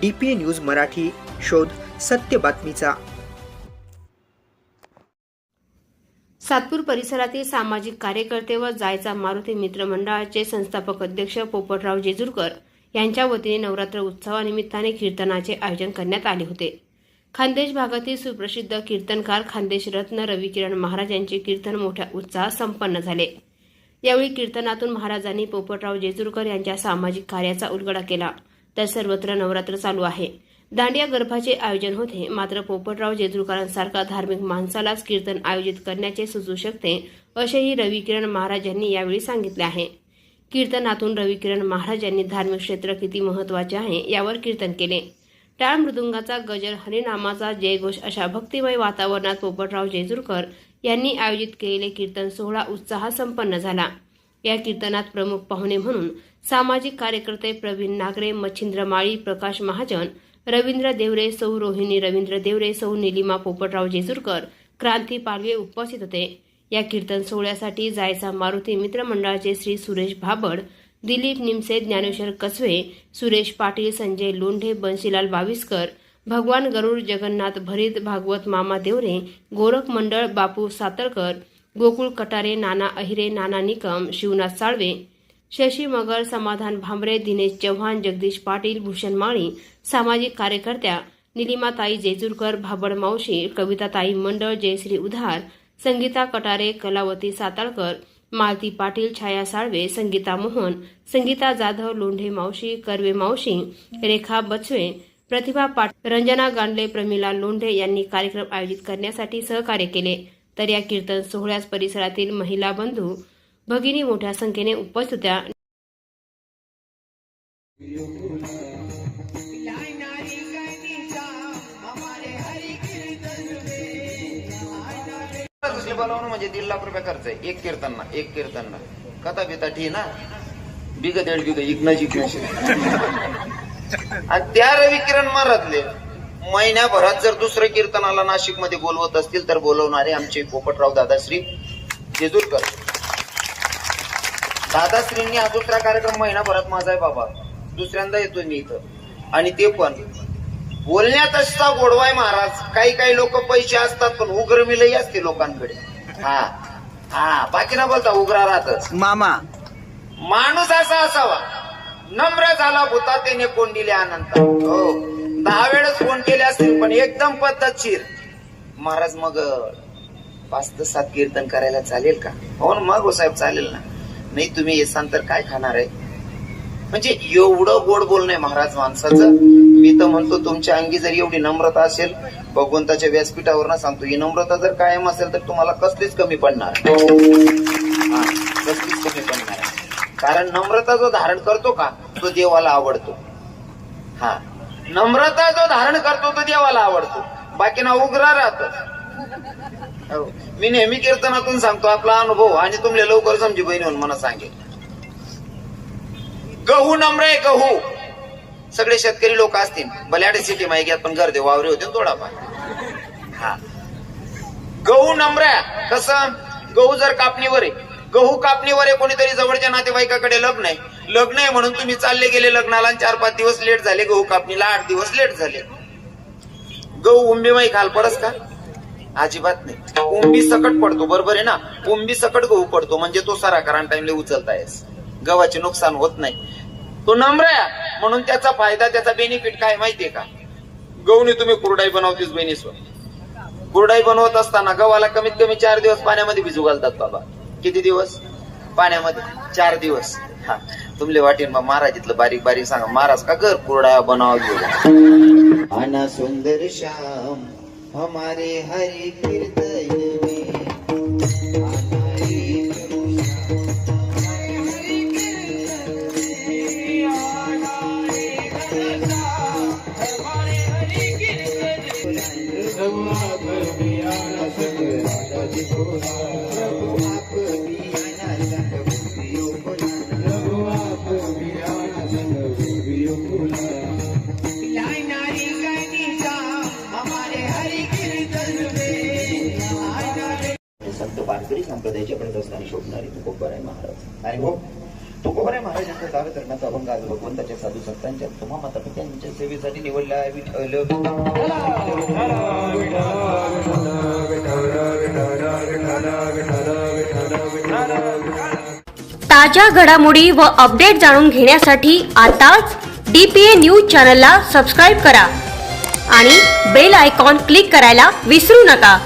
D P news Marathi शोध सत्य बातमीचा. सातपूर परिसरातील सामाजिक कार्यकर्ते व जायचा मारुती मित्र मंडळाचे संस्थापक अध्यक्ष पोपटराव जेजुरकर यांच्या वतीने नवरात्र उत्सवानिमित्ताने कीर्तनाचे आयोजन करण्यात आले होते. खानदेश भागातील सुप्रसिद्ध कीर्तनकार खानदेश रत्न रविकिरण महाराज यांचे कीर्तन मोठ्या उत्साहात संपन्न झाले. यावेळी कीर्तनातून महाराजांनी पोपटराव जेजुरकर यांच्या सामाजिक कार्याचा उलगडा केला. तर सर्वत्र नवरात्र चालू आहे. दांडिया गर्भाचे आयोजन होते. मात्र पोपटराव जेजुरकरांसारखा धार्मिक माणसालाच कीर्तन आयोजित करण्याचे सुचू शकते असेही रविकिरण महाराज यांनी यावेळी सांगितले आहे. कीर्तनातून रविकिरण महाराज यांनी धार्मिक क्षेत्र किती महत्त्वाचे आहे यावर कीर्तन केले. टाळ मृदुंगाचा गजर हरिनामाचा जयघोष अशा भक्तिमय वातावरणात पोपटराव जेजुरकर यांनी आयोजित केलेले कीर्तन सोहळा उत्साहात संपन्न झाला. या कीर्तनात प्रमुख पाहुणे म्हणून सामाजिक कार्यकर्ते प्रवीण नागरे मच्छिंद्र माळी प्रकाश महाजन रवींद्र देवरे सौ रोहिणी रवींद्र देवरे सौ निलिमा पोपटराव जेजुरकर क्रांती पालवे उपस्थित होते. या कीर्तन सोहळ्यासाठी जायचा मारुती मित्रमंडळाचे श्री सुरेश भाबड दिलीप निमसे ज्ञानेश्वर कसवे सुरेश पाटील संजय लोंढे बन्सीलाल बाविस्कर भगवान गरुड जगन्नाथ भरीत भागवत मामा देवरे गोरख मंडळ बापू सातरकर गोकुळ कटारे नाना अहिरे नाना निकम शिवनाथ साळवे शशी मगर समाधान भांबरे दिनेश चव्हाण जगदीश पाटील भूषण माळी सामाजिक कार्यकर्त्या निलिमाताई जेजूरकर भाबड मावशी कविताताई मंडळ जयश्री उधार संगीता कटारे कलावती साताळकर मालती पाटील छाया साळवे संगीता मोहन संगीता जाधव लोंढे मावशी कर्वे मावशी रेखा बचवे प्रतिभा पाट रंजना गांडले प्रमिला लोंढे यांनी कार्यक्रम आयोजित करण्यासाठी सहकार्य केले. तर या कीर्तन सोहळ्यास परिसरातील महिला बंधू भगिनी मोठ्या संख्येने उपस्थित होत्या. दुसरे बनवणं म्हणजे दीड लाख रुपये खर्च आहे. एक कीर्तनना एक कीर्तनना. कथा बिता ठी ना? बिग दीड बिग जिंकण्याशी आणि त्या रवी किरण महाराजले महिन्याभरात जर दुसरं कीर्तनाला नाशिकमध्ये बोलवत असतील तर बोलवणारे आमचे पोपटराव दादाश्री जेजूरकर. दादाश्रींनी हा दुसरा कार्यक्रम महिनाभरात माझा आहे बाबा. दुसऱ्यांदा येतोय मी इथं. आणि ते पण. बोलण्यात असता गोडवाय महाराज. काही काही लोक पैसे असतात पण उग्र मिलही असते लोकांकडे. हा. हा. बाकी ना बोलता उग्रा राहतच. मामा. माणूस असा असावा. नम्र झाला भूता त्याने कोण दिले आनंद? हो. दहा वेळेस फोन केले असतील पण एकदम पद्धतशीर. महाराज मग पाच ते सात कीर्तन करायला चालेल का? हो ना मग हो साहेब चालेल ना. नाही तुम्ही येसान तर काय खाणार आहे? म्हणजे एवढं गोड बोलणं महाराज माणसाचं. मी तर म्हणतो तुमच्या अंगी जर एवढी नम्रता असेल भगवंताच्या व्यासपीठावर ना सांगतो ही नम्रता जर कायम असेल तर तुम्हाला कसलीच कमी पडणार. कसलीच कमी पडणार. कारण नम्रता जो धारण करतो का तो देवाला आवडतो. हा. नम्रता जो धारण करतो तो देवाला आवडतो. बाकी ना राहतो. हो. मी नेहमी कीर्तनातून सांगतो आपला अनुभव आणि तुमले लवकर समजी बहिणी म्हणून मला सांगेल. गहू नम्र आहे गहू. सगळे शेतकरी लोक असतील. बल्याडे सिटी माहिती पण गर्दे वावरे होते थोडाफार. हा. गहू नम्र आहे. कसं? गहू जर कापणीवर आहे गहू कापणीवर आहे कोणीतरी जवळच्या नातेवाईकाकडे लग्न आहे. लग्न आहे म्हणून तुम्ही चालले गेले लग्नाला चार पाच दिवस लेट झाले. गहू कापणीला आठ दिवस लेट झाले. गहू उंबीमाई खाल पडस का? अजिबात नाही. उंबी सकट पडतो बरोबर आहे ना? उंबी सकट गहू पडतो म्हणजे तो सारा कारण टाइमले उचलतायस गव्हाचे नुकसान होत नाही. तो नम्र आहे म्हणून त्याचा फायदा त्याचा बेनिफिट काय माहितीये का? गहूने तुम्ही कुरडाई बनवतीस बहिणीसवर कुरडाई बनवत असताना गव्हाला कमीत कमी चार दिवस पाण्यामध्ये भिजू घालतात बाबा. किती दिवस? पाण्यामध्ये चार दिवस. हा. तुमले वाटेन बा महाराज इथलं बारीक बारीक सांगा. महाराज का कर कुरडा बनाव घेऊ आना सुंदर श्याम हमारे हरि कीर्तन में वारकरी संप्रदायाच्या प्रदस्थानी शोधणारे तुकोबर आहे महाराज. आणि हो तुकोबराय तुकोबाराय महाराजांचा दार करण्याचा अभंग आज भगवंताच्या साधू संतांच्या तुम्हा माता पित्यांच्या सेवेसाठी निवडला आहे ताज्या घडामोडी व अपडेट जाणून घेण्यासाठी आताच डी पी ए न्यूज चॅनलला सबस्क्राईब करा. आणि बेल आयकॉन क्लिक करायला विसरू नका.